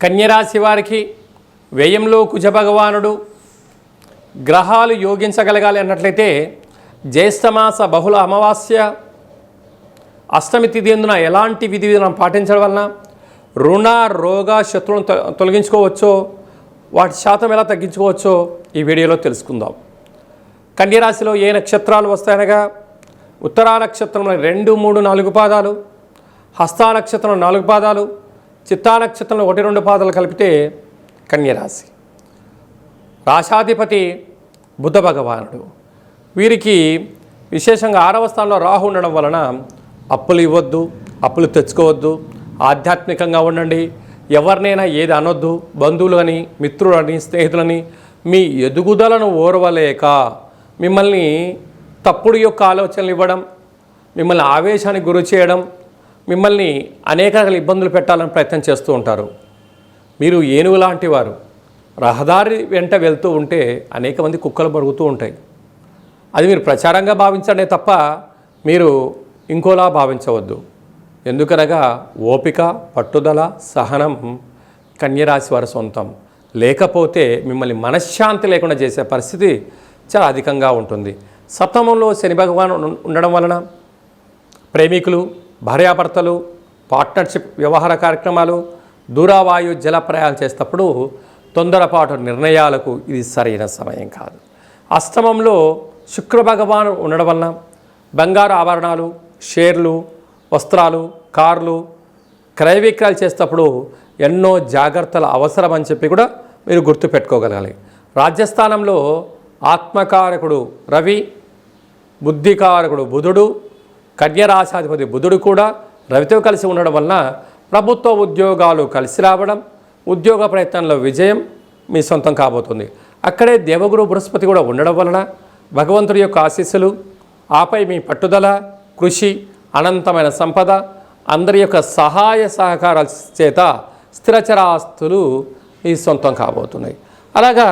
కన్యరాశి వారికి వ్యయంలో కుజభగవానుడు గ్రహాలు యోగించగలగాలి అన్నట్లయితే జ్యేష్ఠమాస బహుళ అమావాస్య అష్టమి తిథి ఎందున ఎలాంటి విధి విధానం పాటించడం వలన రుణ రోగ శత్రువులను తొ- తొలగించుకోవచ్చో వాటి శాతం ఎలా తగ్గించుకోవచ్చో ఈ వీడియోలో తెలుసుకుందాం. కన్యరాశిలో ఏ నక్షత్రాలు వస్తాయనగా ఉత్తరా నక్షత్రంలో రెండు మూడు నాలుగు పాదాలు హస్తా నక్షత్రంలో నాలుగు పాదాలు చిత్తా నక్షత్రంలో ఒకటి రెండు పాదాలు కలిపితే కన్యరాశి. రాశాధిపతి బుద్ధ భగవానుడు. వీరికి విశేషంగా ఆరవ స్థానంలో రాహు ఉండడం వలన అప్పులు ఇవ్వద్దు అప్పులు తెచ్చుకోవద్దు ఆధ్యాత్మికంగా ఉండండి. ఎవరినైనా ఏది అనొద్దు బంధువులని మిత్రులని స్నేహితులని మీ ఎదుగుదలను ఓర్వలేక మిమ్మల్ని తప్పుడు యొక్క ఆలోచనలు ఇవ్వడం మిమ్మల్ని ఆవేశానికి గురి చేయడం మిమ్మల్ని అనేక రకాల ఇబ్బందులు పెట్టాలని ప్రయత్నం చేస్తూ ఉంటారు. మీరు ఏనుగు లాంటి వారు. రహదారి వెంట వెళ్తూ ఉంటే అనేక మంది కుక్కలు బరుగుతూ ఉంటాయి. అది మీరు ప్రచారంగా భావించడే తప్ప మీరు ఇంకోలా భావించవద్దు. ఎందుకనగా ఓపిక పట్టుదల సహనం కన్యరాశి వారి సొంతం. లేకపోతే మిమ్మల్ని మనశ్శాంతి లేకుండా చేసే పరిస్థితి చాలా అధికంగా ఉంటుంది. సప్తమంలో శని భగవాన్ ఉండడం వలన ప్రేమికులు భార్యాభర్తలు పార్ట్నర్షిప్ వ్యవహార కార్యక్రమాలు దూరావాయు జల ప్రయాణం చేసేటప్పుడు తొందరపాటు నిర్ణయాలకు ఇది సరైన సమయం కాదు. అష్టమంలో శుక్ర భగవాన్ ఉండడం వలన బంగారు ఆభరణాలు షేర్లు వస్త్రాలు కార్లు క్రయ విక్రయాలు చేసేటప్పుడు ఎన్నో జాగ్రత్తలు అవసరం అని చెప్పి కూడా మీరు గుర్తుపెట్టుకోగలగాలి. రాజ్యస్థానంలో ఆత్మకారకుడు రవి బుద్ధికారకుడు బుధుడు కన్యరాశాధిపతి బుధుడు కూడా రవితో కలిసి ఉండడం వలన ప్రభుత్వ ఉద్యోగాలు కలిసి రావడం ఉద్యోగ ప్రయత్నంలో విజయం మీ సొంతం కాబోతుంది. అక్కడే దేవగురు బృహస్పతి కూడా ఉండడం వలన భగవంతుడి యొక్క ఆశీస్సులు ఆపై మీ పట్టుదల కృషి అనంతమైన సంపద అందరి యొక్క సహాయ సహకారాల చేత స్థిరచరాస్తులు మీ సొంతం కాబోతున్నాయి. అలాగా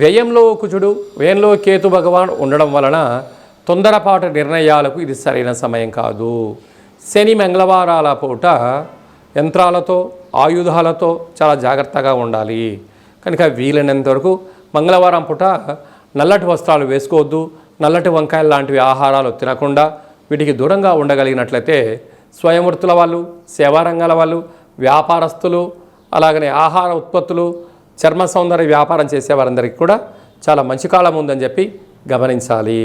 వ్యయంలో కుజుడు వ్యయంలో కేతు భగవాన్ ఉండడం వలన తొందరపాటు నిర్ణయాలకు ఇది సరైన సమయం కాదు. శని మంగళవారాల పూట యంత్రాలతో ఆయుధాలతో చాలా జాగ్రత్తగా ఉండాలి. కనుక వీలైనంత వరకు మంగళవారం పూట నల్లటి వస్త్రాలు వేసుకోవద్దు. నల్లటి వంకాయలు లాంటివి ఆహారాలు తినకుండా వీటికి దూరంగా ఉండగలిగినట్లయితే స్వయంవృత్తుల వాళ్ళు సేవారంగాల వాళ్ళు వ్యాపారస్తులు అలాగనే ఆహార ఉత్పత్తులు చర్మ సౌందర్య వ్యాపారం చేసే వారందరికీ కూడా చాలా మంచి కాలం ఉందని చెప్పి గమనించాలి.